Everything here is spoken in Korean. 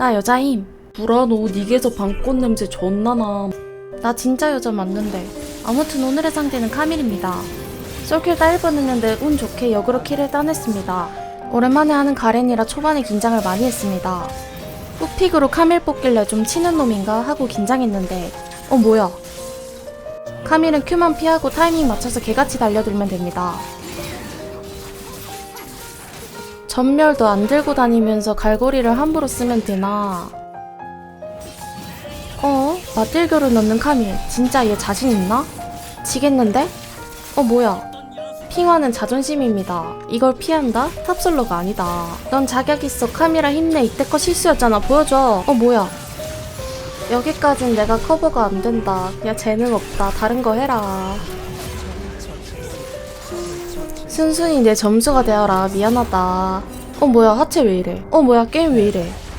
나 여자임. 불안호 니게서 방꽃 냄새 존나 나. 나 진짜 여자 맞는데. 아무튼 오늘의 상대는 카밀입니다. 솔킬 딸1번 했는데 운 좋게 역으로 킬을 따냈습니다. 오랜만에 하는 가렌이라 초반에 긴장을 많이 했습니다. 후픽으로 카밀 뽑길래 좀 치는 놈인가 하고 긴장했는데 어 뭐야 카밀은 큐만 피하고 타이밍 맞춰서 개같이 달려들면 됩니다. 전멸도 안 들고 다니면서 갈고리를 함부로 쓰면 되나? 어? 맞들교를 넣는 카밀 진짜 얘 자신 있나? 지겠는데? 어 뭐야 핑화는 자존심입니다. 이걸 피한다? 탑솔러가 아니다. 넌 자격 있어. 카미라 힘내. 이때껏 실수였잖아. 보여줘. 어 뭐야? 여기까진 내가 커버가 안 된다. 야 재능 없다. 다른 거 해라. 순순히 내 점수가 되어라. 미안하다. 어 뭐야 하체 왜 이래? 어 뭐야 게임 왜 이래?